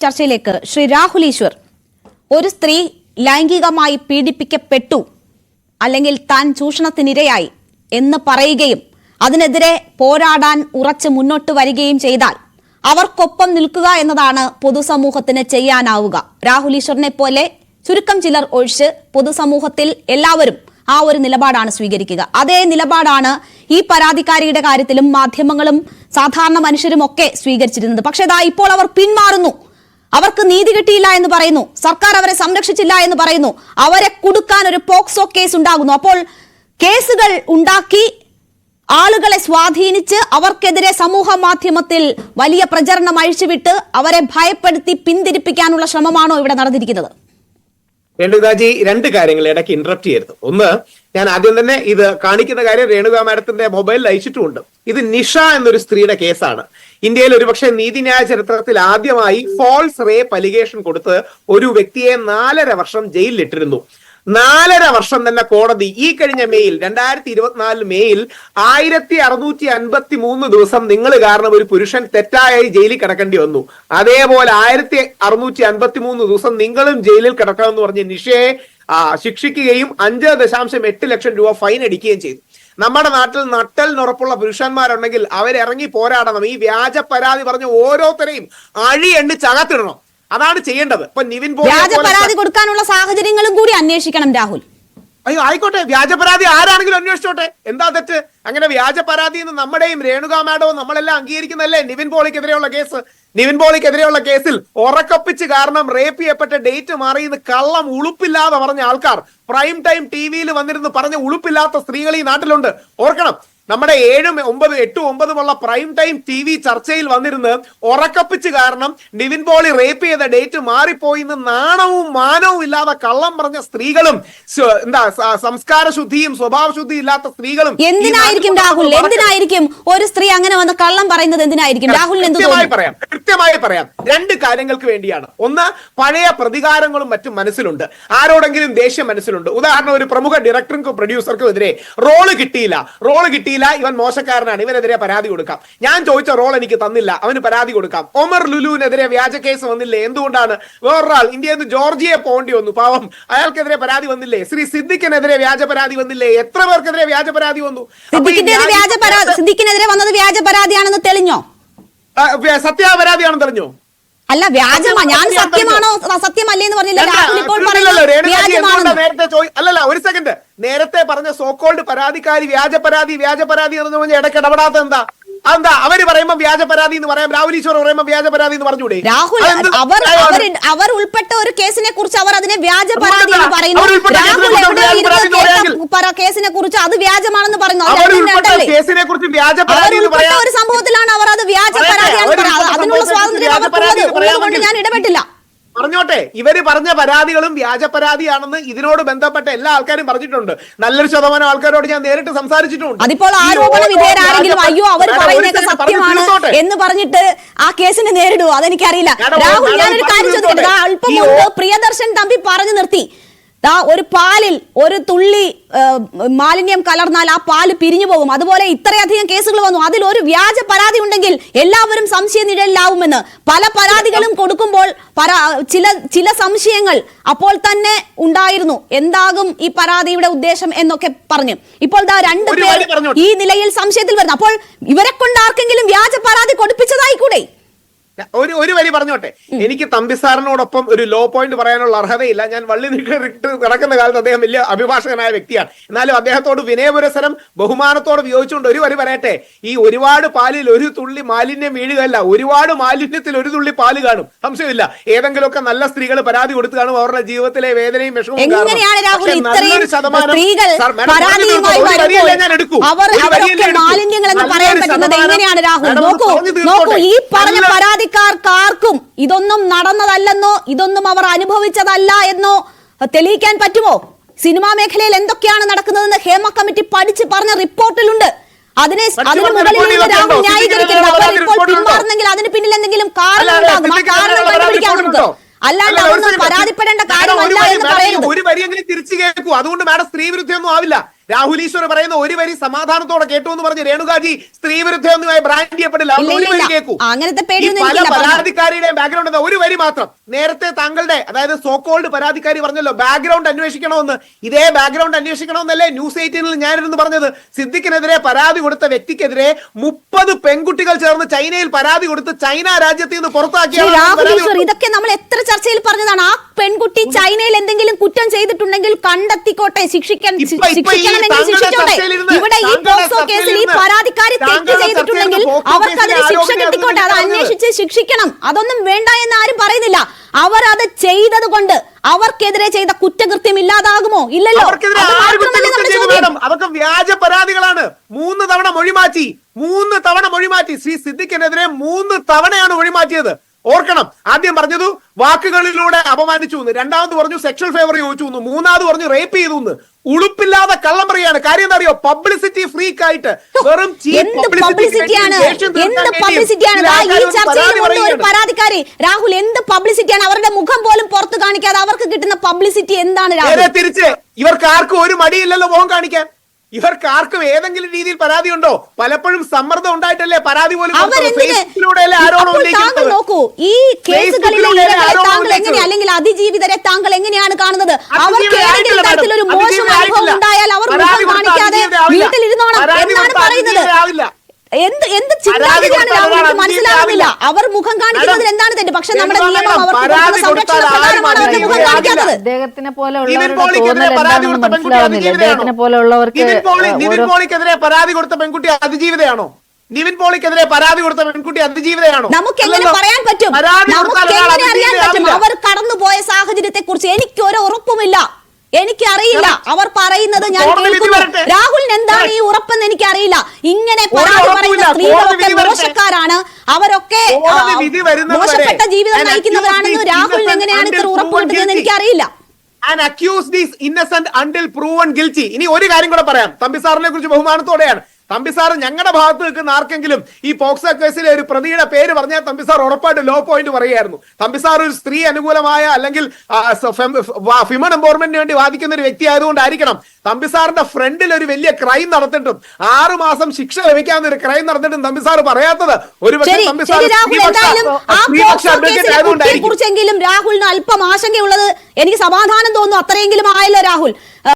ചർച്ചയിലേക്ക് ശ്രീ രാഹുൽ ഈശ്വർ ഒരു സ്ത്രീ ലൈംഗികമായി പീഡിപ്പിക്കപ്പെട്ടു അല്ലെങ്കിൽ താൻ ചൂഷണത്തിനിരയായി എന്ന് പറയുകയും അതിനെതിരെ പോരാടാൻ ഉറച്ച് മുന്നോട്ട് വരികയും ചെയ്താൽ അവർക്കൊപ്പം നിൽക്കുക എന്നതാണ് പൊതുസമൂഹത്തിന് ചെയ്യാനാവുക. രാഹുൽ ഈശ്വറിനെ പോലെ ചുരുക്കം ചിലർ ഒഴിച്ച് പൊതുസമൂഹത്തിൽ എല്ലാവരും ആ ഒരു നിലപാടാണ് സ്വീകരിക്കുക. അതേ നിലപാടാണ് ഈ പരാതിക്കാരിയുടെ കാര്യത്തിലും മാധ്യമങ്ങളും സാധാരണ മനുഷ്യരും ഒക്കെ സ്വീകരിച്ചിരുന്നത്. പക്ഷേ ഇതാ ഇപ്പോൾ അവർ പിന്മാറുന്നു. അവർക്ക് നീതി കിട്ടിയില്ല എന്ന് പറയുന്നു. സർക്കാർ അവരെ സംരക്ഷിച്ചില്ല എന്ന് പറയുന്നു. അവരെ കുടുക്കാൻ ഒരു പോക്സോ കേസ് ഉണ്ടാകുന്നു. അപ്പോൾ കേസുകൾ ഉണ്ടാക്കി ആളുകളെ സ്വാധീനിച്ച് അവർക്കെതിരെ സമൂഹ മാധ്യമത്തിൽ വലിയ പ്രചരണം അഴിച്ചുവിട്ട് അവരെ ഭയപ്പെടുത്തി പിന്തിരിപ്പിക്കാനുള്ള ശ്രമമാണോ ഇവിടെ നടന്നിരിക്കുന്നത്? രേണുകാജി രണ്ട് കാര്യങ്ങൾ ഇടയ്ക്ക് ഇന്ററപ്റ്റ് ചെയ്യരുത്. ഒന്ന് ഞാൻ ആദ്യം തന്നെ ഇത് കാണിക്കുന്ന കാര്യം രേണുക മാഡത്തിന്റെ മൊബൈലിൽ അയച്ചിട്ടുമുണ്ട്. ഇത് നിഷ എന്നൊരു സ്ത്രീയുടെ കേസാണ്. ഇന്ത്യയിൽ ഒരുപക്ഷെ നീതിന്യായ ചരിത്രത്തിൽ ആദ്യമായി ഫോൾസ് റേപ്പ് അലിഗേഷൻ കൊടുത്ത് ഒരു വ്യക്തിയെ നാലര വർഷം ജയിലിലിട്ടിരുന്നു. നാലര വർഷം തന്നെ കോടതി ഈ കഴിഞ്ഞ മെയ്യിൽ രണ്ടായിരത്തി ഇരുപത്തിനാല് മെയ്യിൽ ആയിരത്തി അറുന്നൂറ്റി അൻപത്തി മൂന്ന് ദിവസം നിങ്ങൾ കാരണം ഒരു പുരുഷൻ തെറ്റായി ജയിലിൽ കിടക്കേണ്ടി വന്നു. അതേപോലെ ആയിരത്തി അറുന്നൂറ്റി അൻപത്തി മൂന്ന് ദിവസം നിങ്ങളും ജയിലിൽ കിടക്കണമെന്ന് പറഞ്ഞ് നിഷയെ ശിക്ഷിക്കുകയും അഞ്ച് ദശാംശം എട്ട് ലക്ഷം രൂപ ഫൈൻ അടിക്കുകയും ചെയ്തു. നമ്മുടെ നാട്ടിൽ നട്ടലിനുറപ്പുള്ള പുരുഷന്മാരുണ്ടെങ്കിൽ അവരിറങ്ങി പോരാടണം. ഈ വ്യാജ പരാതി പറഞ്ഞ ഓരോരുത്തരെയും അഴി എണ്ണി ചകത്തിടണം അതാണ് ചെയ്യേണ്ടത്. ഇപ്പൊ നിവിൻ വ്യാജ പരാതി കൊടുക്കാനുള്ള സാഹചര്യങ്ങളും കൂടി അന്വേഷിക്കണം രാഹുൽ. അയ്യോ ആയിക്കോട്ടെ. വ്യാജ പരാതി ആരാണെങ്കിലും അന്വേഷിച്ചോട്ടെ. എന്താ തെറ്റ്? അങ്ങനെ വ്യാജ പരാതി എന്ന് നമ്മുടെയും രേണുക മാഡവും നമ്മളെല്ലാം അംഗീകരിക്കുന്നല്ലേ നിവിൻ പോളിക്കെതിരെയുള്ള കേസ്? നിവിൻ പോളിക്കെതിരെയുള്ള കേസിൽ ഉറക്കപ്പിച്ച് കാരണം റേപ്പ് ചെയ്യപ്പെട്ട ഡേറ്റ് മാറി എന്ന് കള്ളം ഉളുപ്പില്ലാതെ പറഞ്ഞ ആൾക്കാർ. പ്രൈം ടൈം ടി വിയിൽ വന്നിരുന്ന് പറഞ്ഞ ഉളുപ്പില്ലാത്ത സ്ത്രീകൾ ഈ നാട്ടിലുണ്ട്. ഓർക്കണം. നമ്മുടെ ഏഴും ഒമ്പത് എട്ടും ഒമ്പതുമുള്ള പ്രൈം ടൈം ടി വി ചർച്ചയിൽ വന്നിരുന്ന് ഉറക്കപ്പിച്ച് കാരണം നിവിൻ പോളി റേപ്പ് ചെയ്ത ഡേറ്റ് മാറിപ്പോയി എന്ന് നാണവും മാനവും ഇല്ലാതെ കള്ളം പറഞ്ഞ സ്ത്രീകളും എന്താ സംസ്കാര ശുദ്ധിയും സ്വഭാവ ശുദ്ധിയും ഇല്ലാത്ത സ്ത്രീകളും എന്തിനായിരിക്കും രാഹുൽ? എന്തിനായിരിക്കും ഒരു സ്ത്രീ അങ്ങനെ വന്ന് കള്ളം പറയുന്നത് എന്തിനായിരിക്കും? രാഹുൽ കൃത്യമായി പറയാം കൃത്യമായി പറയാം. രണ്ട് കാര്യങ്ങൾക്ക് വേണ്ടിയാണ്. ഒന്ന് പഴയ പ്രതികാരങ്ങളും മറ്റും മനസ്സിലുണ്ട്. ആരോടെങ്കിലും ദേഷ്യം മനസ്സിലുണ്ട്. ഉദാഹരണം ഒരു പ്രമുഖ ഡയറക്ടർക്കും പ്രൊഡ്യൂസർക്കും എതിരെ റോൾ കിട്ടിയില്ല. റോൾ കിട്ടിയില്ല ഇവൻ മോശക്കാരനാണ് ഇവനെതിരെ പരാതി കൊടുക്കാം. ഞാൻ ചോദിച്ച റോൾ എനിക്ക് തന്നില്ല അവന് പരാതി കൊടുക്കാം. ഒമർ ലുലുവിനെതിരെ വ്യാജ കേസ് വന്നില്ലേ? എന്തുകൊണ്ടാണ്? വേറൊരാൾ ഇന്ത്യയിൽ നിന്ന് ജോർജിയെ പോകേണ്ടി വന്നു. പാവം അയാൾക്കെതിരെ പരാതി വന്നില്ലേ? ശ്രീ സിദ്ദിഖിനെതിരെ വ്യാജ പരാതി വന്നില്ലേ? എത്ര പേർക്കെതിരെ വ്യാജ പരാതി വന്നു? സിദ്ദിഖിനെതിരെ വന്നത് വ്യാജ പരാതിയാണെന്ന് തെളിഞ്ഞോ? ആ, വ്യ- സത്യ പരാതിയാണെന്ന് തെളിഞ്ഞോ? അല്ല വ്യാജമാ. ഞാൻ സത്യമാണോ? സത്യമല്ലേ എന്ന് പറഞ്ഞില്ല. രാഹുൽ ഇപ്പോൾ പറയുന്നത് അല്ലല്ല ഒരു സെക്കൻഡ് നേരത്തെ പറഞ്ഞ സോക്കോൾഡ് പരാതിക്കാരി വ്യാജ പരാതി വ്യാജ പരാതി എന്ന് പറഞ്ഞ ഇടയ്ക്ക് ഇടപെടാത്ത എന്താ? അതെന്താ? അവർ പറയുമ്പോ വ്യാജ പരാതി എന്ന് പറയാം. രാഹുൽ ഈശ്വർ പറയുമ്പോ വ്യാജ പരാതി എന്ന് പറഞ്ഞു രാഹുൽ അവർ അവർ അവർ ഉൾപ്പെട്ട ഒരു കേസിനെ കുറിച്ച് അവർ അതിനെ വ്യാജ പരാതി എന്ന് പറയുന്നു. രാഹുൽ കേസിനെ എവിടെ കുറിച്ച് ഇരുന്ന് പരാതി കേട്ട പറയാമെങ്കിൽ. പ- കേസിനെ കുറിച്ച് അത് വ്യാജമാണെന്ന് അത് ഉൾപ്പെട്ട ഒരു സംഭവത്തിലാണ് അവർ അത് വ്യാജ പരാതിയാണ് അതിനുള്ള സ്വാതന്ത്ര്യം അവർക്കുള്ളത്. ഞാൻ. ഇടപെട്ടില്ല. പറഞ്ഞോട്ടെ ഇവർ പറഞ്ഞ പരാതികളും വ്യാജ പരാതിയാണെന്ന് ഇതിനോട് ബന്ധപ്പെട്ട എല്ലാ ആൾക്കാരും പറഞ്ഞിട്ടുണ്ട്. നല്ലൊരു ശതമാനം ആൾക്കാരോട് ഞാൻ നേരിട്ട് സംസാരിച്ചിട്ടുണ്ട്. അതിപ്പോൾ ആരോപണ ഓരോ അയ്യോ അവർ പറയുന്നതൊക്കെ സത്യമാണ് എന്ന് പറഞ്ഞിട്ട് ആ കേസിനെ നേരിടുവോ? അതെനിക്കറിയില്ല. രാഹുൽ ഞാനൊരു കാര്യം ചോദിക്കട്ടെ? അല്പം മുമ്പ് പ്രിയദർശൻ തമ്പി പറഞ്ഞു നിർത്തി. ദാ ഒരു പാലിൽ ഒരു തുള്ളി മാലിന്യം കലർന്നാൽ ആ പാൽ പിരിഞ്ഞു പോകും. അതുപോലെ ഇത്രയധികം കേസുകൾ വന്നു. അതിൽ ഒരു വ്യാജ പരാതി ഉണ്ടെങ്കിൽ എല്ലാവരും സംശയ നിഴലിലാവുമെന്ന്. പല പരാതികളും കൊടുക്കുമ്പോൾ പരാ ചില ചില സംശയങ്ങൾ അപ്പോൾ തന്നെ ഉണ്ടായിരുന്നു. എന്താകും ഈ പരാതിയുടെ ഉദ്ദേശം എന്നൊക്കെ പറഞ്ഞു. ഇപ്പോൾ ദാ രണ്ട് പേർ ഈ നിലയിൽ സംശയത്തിൽ വരുന്നു. അപ്പോൾ ഇവരെ കൊണ്ട് ആർക്കെങ്കിലും വ്യാജ പരാതി കൊടുപ്പിച്ചതായി കൂടെ ഒരു ഒരു വരി പറഞ്ഞോട്ടെ. എനിക്ക് തമ്പിസാറിനോടൊപ്പം ഒരു ലോ പോയിന്റ് പറയാനുള്ള അർഹതയില്ല. ഞാൻ വള്ളി നിൽക്കിട്ട് നടക്കുന്ന കാലത്ത് അദ്ദേഹം വലിയ അഭിഭാഷകനായ വ്യക്തിയാണ്. എന്നാലും അദ്ദേഹത്തോട് വിനയപുരസരം ബഹുമാനത്തോട് വിയോജിച്ചുകൊണ്ട് ഒരു വരി പറയട്ടെ. ഈ ഒരുപാട് പാലിൽ ഒരു തുള്ളി മാലിന്യം വീഴുകയല്ല. ഒരുപാട് മാലിന്യത്തിൽ ഒരു തുള്ളി പാൽ കാണും. സംശയമില്ല. ഏതെങ്കിലുമൊക്കെ നല്ല സ്ത്രീകൾ പരാതി കൊടുത്തു കാണും. അവരുടെ ജീവിതത്തിലെ വേദനയും വിഷമവും നല്ലൊരു ശതമാനം- ഞാൻ എടുക്കൂ? മാലിന്യങ്ങൾ എന്ന് പറയാൻ പറ്റുന്നത് എങ്ങനെയാണ് രാഹുൽ? നോക്കൂ നോക്കൂ ഈ പറഞ്ഞ പരാതിക്കാർക്കാർക്കും ഇതൊന്നും നടന്നതല്ലെന്നോ ഇതൊന്നും അവർ അനുഭവിച്ചതല്ല എന്നോ തെളിയിക്കാൻ പറ്റുമോ? സിനിമാ മേഖലയിൽ എന്തൊക്കെയാണ് നടക്കുന്നതെന്ന് ഹേമ കമ്മിറ്റി പഠിച്ച് പറഞ്ഞ റിപ്പോർട്ടിലുണ്ട്. അതിനെ അതിന് മുകളിൽ നിന്ന് രാഹുൽ? ന്യായീകരിക്കരുത്. അവർ ഇപ്പോൾ പിന്മാറുന്നെങ്കിൽ അതിന് പിന്നിൽ എന്തെങ്കിലും കാരണം അല്ല, അല്ല, ഉണ്ടാകും ആ കാരണം കണ്ടുപിടിക്കാം നമുക്ക് അല്ലാണ്ട് അല്ല, അതൊന്നും പരാതിപ്പെടേണ്ട കാര്യമല്ല എന്ന് പറയുന്നത്. ഒരു വരിയെങ്കിലും തിരിച്ചു കേൾക്കൂ. അതുകൊണ്ട് മാഡം സ്ത്രീ വിരുദ്ധമൊന്നും ആവില്ല. രാഹുൽ ഈശ്വർ പറയുന്ന ഒരു വരി സമാധാനത്തോടെ കേട്ടു എന്ന് പറഞ്ഞ് രേണുകാജി സ്ത്രീ വിരുദ്ധമായി ബ്രാൻഡ് ചെയ്യപ്പെടില്ല അങ്ങനത്തെ പേടിയൊന്നും പരാതിക്കാരിയുടെയും ബാക്ക്ഗ്രൗണ്ട് ഒരു വരി മാത്രം. നേരത്തെ താങ്കളുടെ അതായത് സോക്കോൾഡ് പരാതിക്കാരി പറഞ്ഞല്ലോ ബാക്ക്ഗ്രൗണ്ട് അന്വേഷിക്കണമെന്ന്. ഇതേ ബാക്ക്ഗ്രൗണ്ട് അന്വേഷിക്കണമെന്നല്ലേ ന്യൂസ് എയ്റ്റീനിൽ ഞാനിരുന്ന് പറഞ്ഞത്. സിദ്ദിഖിനെതിരെ പരാതി കൊടുത്ത വ്യക്തിക്കെതിരെ മുപ്പത് പെൺകുട്ടികൾ ചേർന്ന് ചൈനയിൽ പരാതി കൊടുത്ത് ചൈന രാജ്യത്ത് നിന്ന് ഈശ്വർ ഇതൊക്കെ നമ്മൾ എത്ര ചർച്ചയിൽ പറഞ്ഞതാണ്? ആ പെൺകുട്ടി ചൈനയിൽ എന്തെങ്കിലും കുറ്റം ചെയ്തിട്ടുണ്ടെങ്കിൽ കണ്ടെത്തിക്കോട്ടെ ശിക്ഷിക്കാൻ ശിക്ഷിക്കണമെങ്കിൽ ശിക്ഷിച്ചോട്ടെ. ഇവിടെ ഈ പോക്സോ കേസിൽ ഈ പരാതിക്കാരി തെറ്റ് ചെയ്തിട്ടുണ്ടെങ്കിൽ അവർക്കതിന് ശിക്ഷ കിട്ടിക്കോട്ടെ. അത് അന്വേഷിച്ച് ശിക്ഷിക്കണം. അതൊന്നും വേണ്ട എന്ന് ആരും പറയുന്നില്ല. അവർ അത് ചെയ്തത് കൊണ്ട് അവർക്കെതിരെ ചെയ്ത കുറ്റകൃത്യം ഇല്ലാതാകുമോ? ഇല്ലല്ലോ? അതൊക്കെ വ്യാജ പരാതികളാണ്. മൂന്ന് തവണ മൊഴിമാറ്റി. മൂന്ന് തവണ മൊഴിമാറ്റി. ശ്രീ സിദ്ദിഖിനെതിരെ മൂന്ന് തവണയാണ് മൊഴിമാറ്റിയത്. ഓർക്കണം. ആദ്യം പറഞ്ഞത് വാക്കുകളിലൂടെ അപമാനിച്ചു എന്ന്. രണ്ടാമത് പറഞ്ഞു സെക്ഷൽ ഫേവർ ചോദിച്ചു എന്ന്. മൂന്നാമത് പറഞ്ഞു റേപ്പ് ചെയ്തു എന്ന്. ഉളുപ്പില്ലാതെ കള്ളം പറയാണ് കാര്യം എന്താ അറിയോ? പബ്ലിസിറ്റി ഫ്രീക്ക് ആയിട്ട് വെറും പരാതിക്കാരി രാഹുൽ എന്ത് പബ്ലിസിറ്റിയാണ് അവരുടെ മുഖം പോലും പുറത്ത് കാണിക്കാതെ അവർക്ക് കിട്ടുന്ന പബ്ലിസിറ്റി എന്താണ് തിരിച്ച്? ഇവർക്ക് ആർക്കും ഒരു മടിയില്ലല്ലോ മുഖം കാണിക്കാൻ. ഇവർക്ക് ആർക്കും ഏതെങ്കിലും രീതിയിൽ പരാതി ഉണ്ടോ പലപ്പോഴും സമ്മർദ്ദം ഉണ്ടായിട്ടല്ലേ പരാതി പോലും നോക്കൂ ഈ കേസുകളിലെ ഫേസ്ബുക്കിലൂടെ താങ്കൾ എങ്ങനെ അല്ലെങ്കിൽ അതിജീവിതരെ താങ്കൾ എങ്ങനെയാണ് കാണുന്നത്? അവർക്ക് അതിജീവിതം ഏതെങ്കിലും തരത്തിലൊരു മോശം അനുഭവം ഉണ്ടായാൽ അവർ പരാതി മുഖം കാണിക്കാതെ വീട്ടിലിരുന്നോണം എന്നാണ് പറയുന്നത്. എന്ത് എന്ത് പരാതി ചിന്താഗതിയാണ് എനിക്ക് മനസ്സിലാകുന്നില്ല അവർ മുഖം കാണിക്കുന്നതിൽ എന്താണ് തെറ്റ്? പക്ഷെ നമ്മുടെ നിയമം അവർക്ക് സംരക്ഷണ പ്രകാരമാണ് അവരുടെ മുഖം കാണിക്കാത്തത്. അദ്ദേഹത്തിനെ പോലെ നിവിൻ പോളിക്കെതിരെ പരാതി കൊടുത്ത പെൺകുട്ടി അതിജീവിതയാണോ? ഉള്ളവർക്ക് നിവിൻ പോളിക്കെതിരെ പരാതി കൊടുത്ത പെൺകുട്ടി അതിജീവിതയാണോ? നമുക്ക് എങ്ങനെ പറയാൻ പറ്റും? നമുക്ക് എങ്ങനെ അറിയാൻ പറ്റും? അവർ കടന്നുപോയ സാഹചര്യത്തെ കുറിച്ച് എനിക്ക് ഒരു ഉറപ്പുമില്ല. എനിക്ക് അറിയില്ല അവർ പറയുന്നത് ഞാൻ രാഹുലിന് എന്ത് കേൾക്കുന്നു. രാഹുലിന് എന്താണ് ഈ ഉറപ്പെന്ന് എനിക്ക് അറിയില്ല ഇങ്ങനെ പരാതി ഉറപ്പില്ല. പറയുന്ന കോടതി സ്ത്രീകളൊക്കെ. മോശക്കാരാണ്. അവരൊക്കെ മോശപ്പെട്ട ജീവിതം നയിക്കുന്നവരാണെന്ന് രാഹുൽ രാഹുലിന് എങ്ങനെയാണ് ഇത്ര until ഉറപ്പ് proven കിട്ടുന്നതെന്ന് guilty. എനിക്കറിയില്ല. And accused is innocent until proven guilty ഇനി ഒരു കാര്യം കൂടെ പറയാം. തമ്പി സാറിനെ കുറിച്ച് ബഹുമാനത്തോടെയാണ്. തമ്പി സാർ ഞങ്ങളുടെ ഭാഗത്ത് നിൽക്കുന്ന ആർക്കെങ്കിലും ഈ പോക്സോ കേസിലെ ഒരു പ്രതിയുടെ പേര് പറഞ്ഞാൽ തമ്പി സാർ ഉറപ്പായിട്ട് ലോ പോയിന്റ് പറയുമായിരുന്നു തമ്പി സാർ ഒരു സ്ത്രീ അനുകൂലമായ അല്ലെങ്കിൽ ഫിമൺ എംപവർമെന്റിന് വേണ്ടി വാദിക്കുന്ന ഒരു വ്യക്തി ആയതുകൊണ്ടായിരിക്കണം തമ്പി സാറിന്റെ ഫ്രണ്ടിൽ ഒരു വലിയ ക്രൈം നടന്നിട്ടും ആറു മാസം ശിക്ഷ ലഭിക്കാവുന്ന ഒരു ക്രൈം നടന്നിട്ടും തമ്പി സാർ പറയാത്തത് ഒരു പക്ഷേ കുറിച്ചെങ്കിലും രാഹുലിന് അല്പം ആശങ്കയുള്ളത്. എനിക്ക് സമാധാനം തോന്നുന്നു. അത്രയെങ്കിലും ആയല്ലോ രാഹുൽ.